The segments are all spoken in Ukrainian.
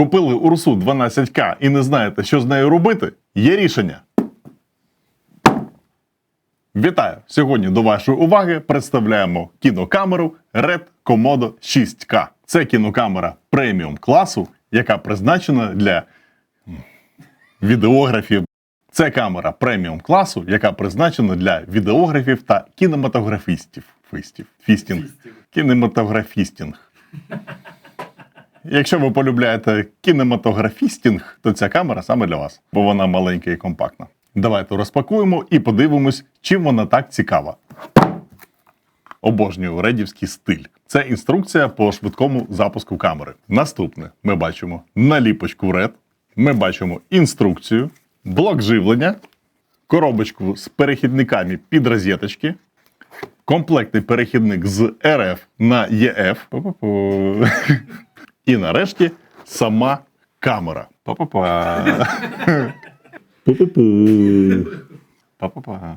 Купили Урсу 12К і не знаєте, що з нею робити? Є рішення. Вітаю! Сьогодні до вашої уваги представляємо кінокамеру Red Komodo 6K. Це кінокамера преміум класу, яка призначена для відеографів. Це камера преміум класу, яка призначена для відеографів та кінематографістів. Фістів. Фістінг. Кінематографістінг. Якщо ви полюбляєте кінематографістінг, то ця камера саме для вас, бо вона маленька і компактна. Давайте розпакуємо і подивимось, чим вона так цікава. Обожнюю редівський стиль. Це інструкція по швидкому запуску камери. Наступне ми бачимо наліпочку RED, ми бачимо інструкцію, блок живлення, коробочку з перехідниками під розеточки, комплектний перехідник з РФ на ЄФ. І нарешті сама камера. Па-па-па. Па-па-па.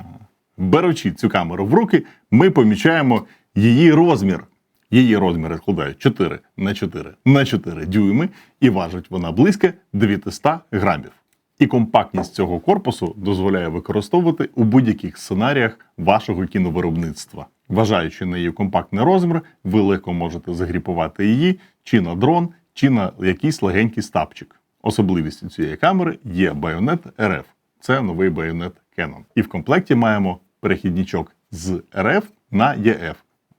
Беручи цю камеру в руки, ми помічаємо її розмір. Її розміри складають 4 на 4 на 4 дюйми, і важить вона близько 900 грамів. І компактність цього корпусу дозволяє використовувати у будь-яких сценаріях вашого кіновиробництва. Вважаючи на її компактний розмір, ви легко можете загріпувати її чи на дрон, чи на якийсь легенький стапчик. Особливістю цієї камери є байонет RF. Це новий байонет Canon. І в комплекті маємо перехідничок з RF на EF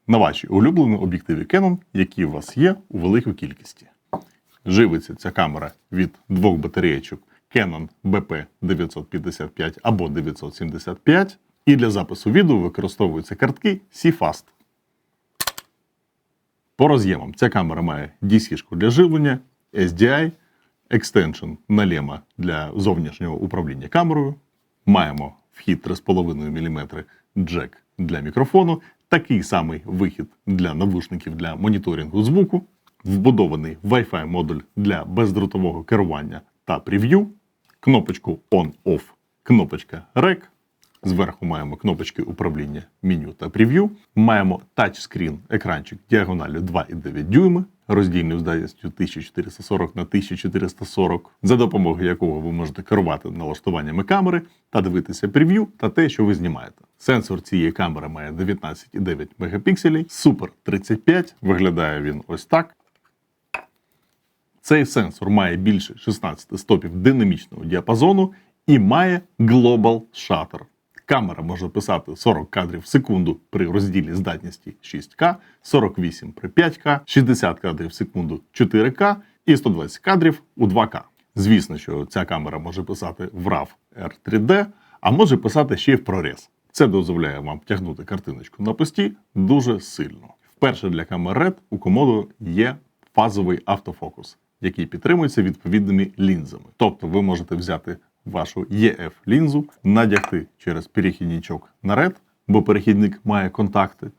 на ваші улюблені об'єктиви Canon, які у вас є у великій кількості. Живиться ця камера від двох батареєчок Canon BP 955 або 975. І для запису відео використовуються картки CFast. По роз'ємам. Ця камера має DC-шку для живлення, SDI, екстеншн на лема для зовнішнього управління камерою. Маємо вхід 3,5 мм джек для мікрофону, такий самий вихід для навушників для моніторингу звуку, вбудований Wi-Fi модуль для бездротового керування та прев'ю, кнопочку On-Off, кнопочка REC, Зверху маємо кнопочки управління меню та прев'ю. Маємо тачскрін екранчик діагоналю 2,9 дюйми, роздільною здатністю 1440 на 1440, за допомогою якого ви можете керувати налаштуваннями камери та дивитися прев'ю та те, що ви знімаєте. Сенсор цієї камери має 19,9 мегапікселей, Super 35, виглядає він ось так. Цей сенсор має більше 16 стопів динамічного діапазону і має Global Shutter. Камера може писати 40 кадрів в секунду при розділі здатності 6К, 48 при 5К, 60 кадрів в секунду 4К і 120 кадрів у 2К. Звісно, що ця камера може писати в RAW R3D, а може писати ще й в прорез. Це дозволяє вам тягнути картиночку на пості дуже сильно. Вперше для камер RED у Komodo є фазовий автофокус, який підтримується відповідними лінзами. Тобто ви можете взяти вашу EF лінзу, надягти через перехідничок на RED, бо перехідник має контакти,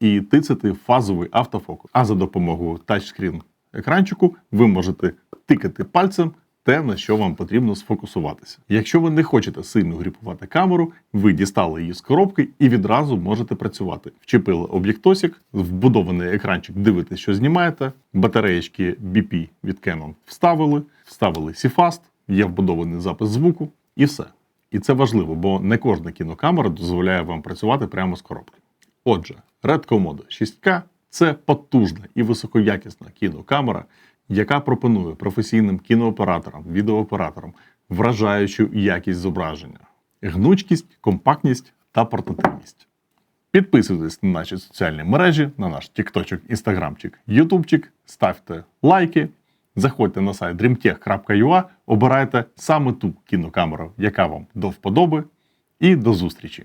і тицяти фазовий автофокус. А за допомогою тачскрін екранчику ви можете тикати пальцем те, на що вам потрібно сфокусуватися. Якщо ви не хочете сильно гріпувати камеру, ви дістали її з коробки і відразу можете працювати. Вчепили об'єктосик, вбудований екранчик, дивитесь, що знімаєте. Батареєчки BP від Canon вставили, вставили CFast, є вбудований запис звуку, і все. І це важливо, бо не кожна кінокамера дозволяє вам працювати прямо з коробки. Отже, Red Komodo 6K це потужна і високоякісна кінокамера, яка пропонує професійним кінооператорам, відеооператорам вражаючу якість зображення, гнучкість, компактність та портативність. Підписуйтесь на наші соціальні мережі, на наш тікточок, інстаграмчик, ютубчик, ставте лайки, заходьте на сайт dreamtech.ua, обирайте саме ту кінокамеру, яка вам до вподоби, і до зустрічі!